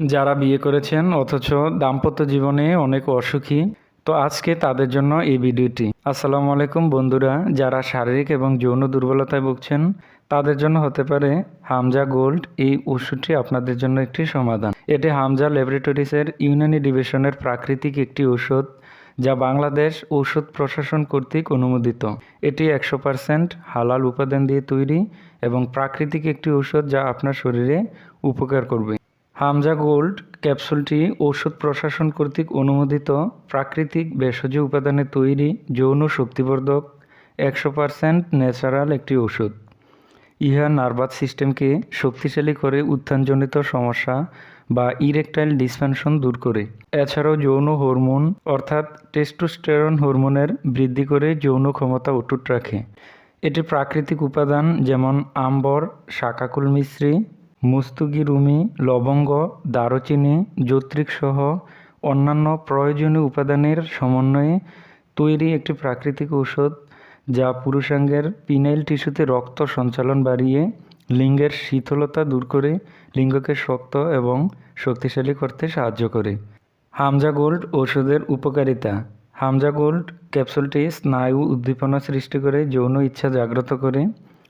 যারা বিয়ে করেছেন, অথচ দাম্পত্য জীবনে অনেক অসুখী, তো আজকে তাদের জন্য এই ভিডিওটি। আসসালামু আলাইকুম বন্ধুরা, যারা শারীরিক এবং যৌন দুর্বলতায় ভুগছেন, তাদের জন্য হতে পারে হামজা গোল্ড। এই ওষুধটি আপনাদের জন্য একটি সমাধান। এটি হামজা ল্যাবরেটরিসের ইউনানি ডিভিশনের প্রাকৃতিক একটি ওষুধ, যা বাংলাদেশ ঔষধ প্রশাসন কর্তৃক অনুমোদিত। এটি একশো পারসেন্ট হালাল উপাদান দিয়ে তৈরি এবং প্রাকৃতিক একটি ঔষধ যা আপনার শরীরে উপকার করবে। হামজা গোল্ড ক্যাপসুলটি ঔষধ প্রশাসন কর্তৃক অনুমোদিত প্রাকৃতিক ভেষজ উপাদানে তৈরি যৌন শক্তিবর্ধক একশো পারসেন্ট ন্যাচারাল একটি ওষুধ। ইহা নার্ভাস সিস্টেমকে শক্তিশালী করে উত্থানজনিত সমস্যা বা ইরেকটাইল ডিসফাংশন দূর করে। এছাড়াও যৌন হরমোন অর্থাৎ টেস্টোস্টেরন হরমোনের বৃদ্ধি করে যৌন ক্ষমতা অটুট রাখে। এটি প্রাকৃতিক উপাদান যেমন আম্বর, শাকাকুল মিশ্রি মুস্তুগি, রুমি, লবঙ্গ, দারুচিনি যৌত্রিক সহ অন্যান্য প্রয়োজনীয় উপাদানের সমন্বয়ে তৈরি একটি প্রাকৃতিক ঔষধ যা পুরুষাঙ্গের পিনাইল টিস্যুতে রক্ত সঞ্চালন বাড়িয়ে লিঙ্গের শীতলতা দূর করে লিঙ্গকে শক্ত এবং শক্তিশালী করতে সাহায্য করে। হামজা গোল্ড ওষুধের উপকারিতা। হামজা গোল্ড ক্যাপসুলটি স্নায়ু উদ্দীপনা সৃষ্টি করে, যৌন ইচ্ছা জাগ্রত করে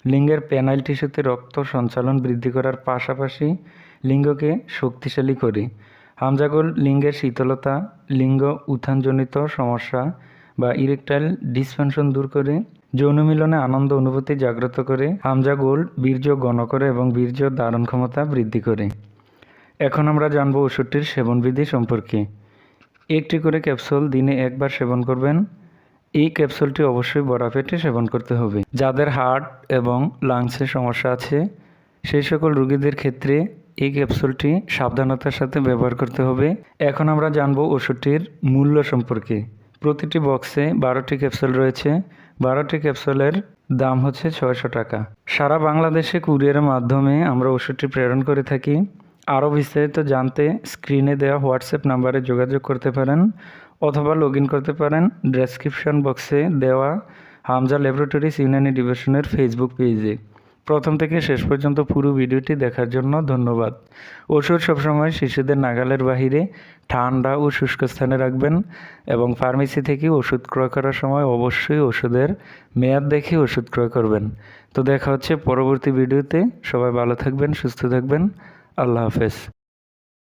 লিঙ্গের পেনাইল টিস্যুতে রক্ত সঞ্চালন বৃদ্ধি করার পাশাপাশি লিঙ্গকে শক্তিশালী করে। হামজা গোল্ড লিঙ্গের শীতলতা, লিঙ্গ উত্থানজনিত সমস্যা বা ইরেকটাইল ডিসফাংশন দূর করে, যৌন মিলনে আনন্দ অনুভূতি জাগ্রত করে হামজা গোল্ড বীর্য গণ করে এবং বীর্য ধারণ ক্ষমতা বৃদ্ধি করে। এখন আমরা জানব ওষুধটির সেবনবিধি সম্পর্কে। একটি করে ক্যাপসুল দিনে একবার সেবন করবেন। এই ক্যাপসুলটি অবশ্যই বড়া পেটে সেবন করতে হবে। যাদের হার্ট এবং লাংসের সমস্যা আছে, সেই সকল রোগীদের ক্ষেত্রে এই ক্যাপসুলটি সাবধানতার সাথে ব্যবহার করতে হবে। এখন আমরা জানব ওষুধটির মূল্য সম্পর্কে। প্রতিটি বক্সে বারোটি ক্যাপসুল রয়েছে। বারোটি ক্যাপসুলের দাম হচ্ছে ছয়শো টাকা। সারা বাংলাদেশে কুরিয়ারের মাধ্যমে আমরা ওষুধটি প্রেরণ করে থাকি। আরও বিস্তারিত জানতে স্ক্রিনে দেওয়া হোয়াটসঅ্যাপ নাম্বারে যোগাযোগ করতে পারেন। অথবা লগ করতে পারেন। ডেসক্রিপশন বক্সে দেওয়া হামজা ল্যাবরেটরিজ ইউনানি ডিভিশনের ফেসবুক পেজে প্রথম থেকে শেষ পর্যন্ত পুরো ভিডিওটি দেখার জন্য ধন্যবাদ। ওষুধ সবসময় শিশুদের নাগালের বাহিরে ঠান্ডা ও শুষ্ক স্থানে রাখবেন এবং ফার্মেসি থেকে ওষুধ ক্রয় করার সময় অবশ্যই ওষুধের মেয়াদ দেখে ওষুধ ক্রয় করবেন। তো দেখা হচ্ছে পরবর্তী ভিডিওতে। সবাই ভালো থাকবেন, সুস্থ থাকবেন। আল্লাহ হাফেজ।